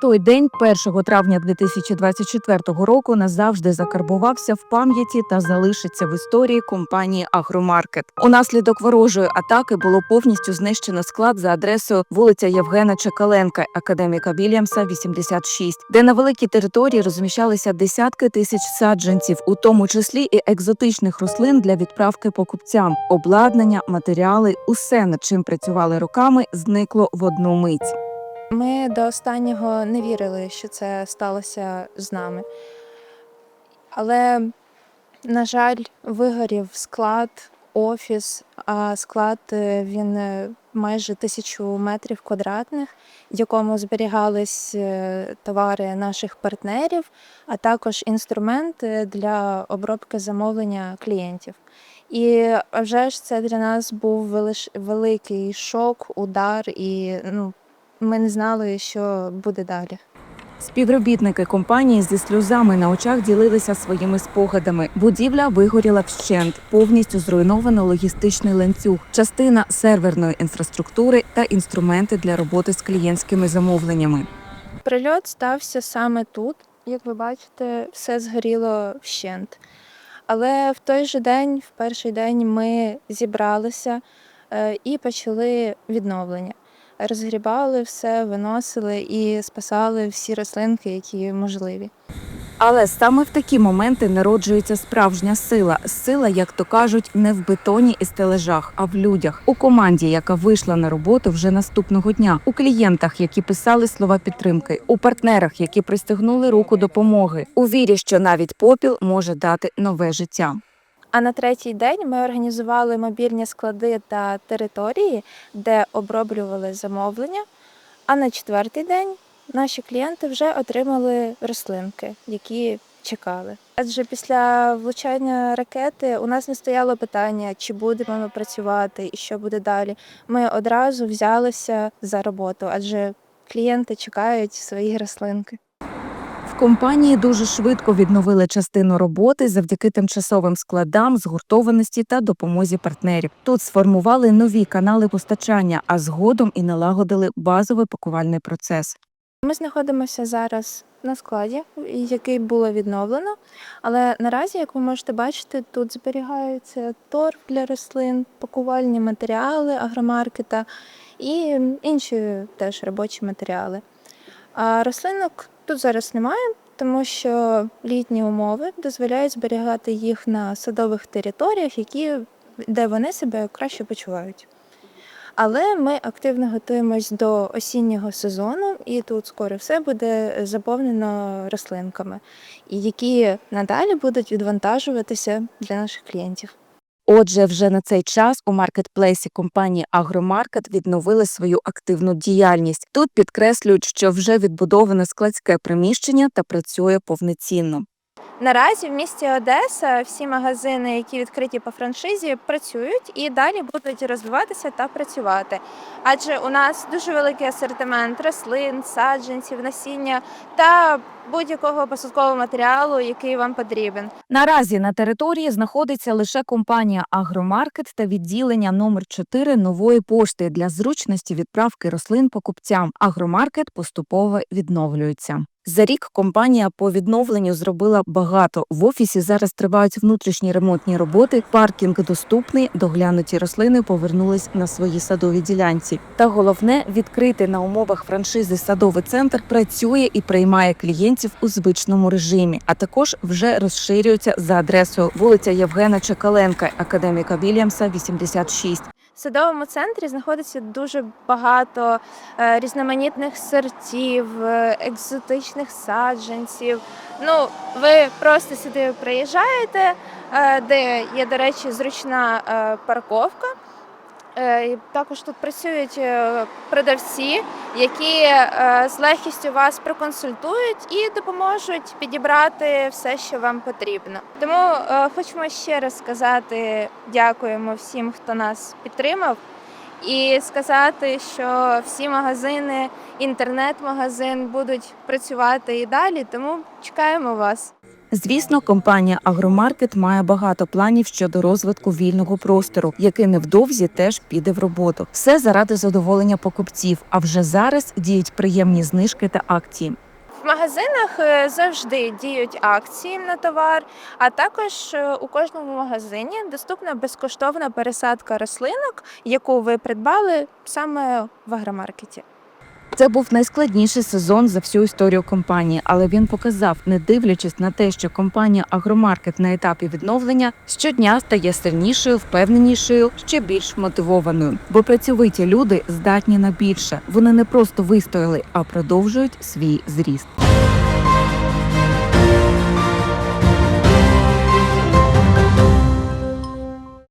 Той день, 1 травня 2024 року, назавжди закарбувався в пам'яті та залишиться в історії компанії Агромаркет. Унаслідок ворожої атаки було повністю знищено склад за адресою вулиця Євгена Чекаленка, академіка Вільямса, 86, де на великій території розміщалися десятки тисяч саджанців, у тому числі і екзотичних рослин для відправки покупцям. Обладнання, матеріали, усе над чим працювали роками, зникло в одну мить. Ми до останнього не вірили, що це сталося з нами. Але, на жаль, вигорів склад, офіс, а склад е, він е, майже тисячу метрів квадратних, в якому зберігались е, товари наших партнерів, а також інструменти для обробки замовлення клієнтів. І вже ж це для нас був великий шок, удар, і ну, ми не знали, що буде далі. Співробітники компанії зі сльозами на очах ділилися своїми спогадами. Будівля вигоріла вщент, повністю зруйновано логістичний ланцюг, частина серверної інфраструктури та інструменти для роботи з клієнтськими замовленнями. Прильот стався саме тут. Як ви бачите, все згоріло вщент. Але в той же день, в перший день, ми зібралися е, і почали відновлення. Розгрібали все, виносили і спасали всі рослинки, які можливі. Але саме в такі моменти народжується справжня сила. Сила, як то кажуть, не в бетоні і стележах, а в людях. У команді, яка вийшла на роботу вже наступного дня, у клієнтах, які писали слова підтримки, у партнерах, які пристегнули руку допомоги, у вірі, що навіть попіл може дати нове життя. А на третій день ми організували мобільні склади та території, де оброблювали замовлення. А на четвертий день наші клієнти вже отримали рослинки, які чекали. Адже після влучання ракети у нас не стояло питання, чи будемо ми працювати і що буде далі. Ми одразу взялися за роботу, адже клієнти чекають свої рослинки. Компанії дуже швидко відновили частину роботи завдяки тимчасовим складам, згуртованості та допомозі партнерів. Тут сформували нові канали постачання, а згодом і налагодили базовий пакувальний процес. Ми знаходимося зараз на складі, який було відновлено. Але наразі, як ви можете бачити, тут зберігаються торф для рослин, пакувальні матеріали агромаркета і інші теж робочі матеріали. А рослинок тут зараз немає, тому що літні умови дозволяють зберігати їх на садових територіях, які, де вони себе краще почувають. Але ми активно готуємось до осіннього сезону, і тут скоро все буде заповнено рослинками, які надалі будуть відвантажуватися для наших клієнтів. Отже, вже на цей час у маркетплейсі компанії Агромаркет відновили свою активну діяльність. Тут підкреслюють, що вже відбудоване складське приміщення та працює повноцінно. Наразі в місті Одеса всі магазини, які відкриті по франшизі, працюють і далі будуть розвиватися та працювати. Адже у нас дуже великий асортимент рослин, саджанців, насіння та будь-якого посадкового матеріалу, який вам потрібен. Наразі на території знаходиться лише компанія Агромаркет та відділення номер 4 нової пошти для зручності відправки рослин покупцям. Агромаркет поступово відновлюється. За рік компанія по відновленню зробила багато. В офісі зараз тривають внутрішні ремонтні роботи. Паркінг доступний, доглянуті рослини повернулись на свої садові ділянці. Та головне відкрити на умовах франшизи садовий центр працює і приймає клієнтів у звичному режимі, а також вже розширюється за адресою вулиця Євгена Чекаленка, академіка Вільямса, 86. В садовому центрі знаходиться дуже багато е, різноманітних сортів, е, екзотичних саджанців. Ну, ви просто сюди приїжджаєте, е, де є, до речі, зручна парковка. Е, Також тут працюють е, продавці, які е, з легкістю вас проконсультують і допоможуть підібрати все, що вам потрібно. Тому хочемо ще раз сказати дякуємо всім, хто нас підтримав, і сказати, що всі магазини, інтернет-магазин будуть працювати і далі. Тому чекаємо вас. Звісно, компанія Агромаркет має багато планів щодо розвитку вільного простору, який невдовзі теж піде в роботу. Все заради задоволення покупців. А вже зараз діють приємні знижки та акції. В магазинах е, завжди діють акції на товар, а також е, у кожному магазині доступна безкоштовна пересадка рослинок, яку ви придбали саме в агромаркеті. Це був найскладніший сезон за всю історію компанії, але він показав, не дивлячись на те, що компанія Агромаркет на етапі відновлення щодня стає сильнішою, впевненішою, ще більш мотивованою. Бо працьовиті люди здатні на більше. Вони не просто вистояли, а продовжують свій зріст.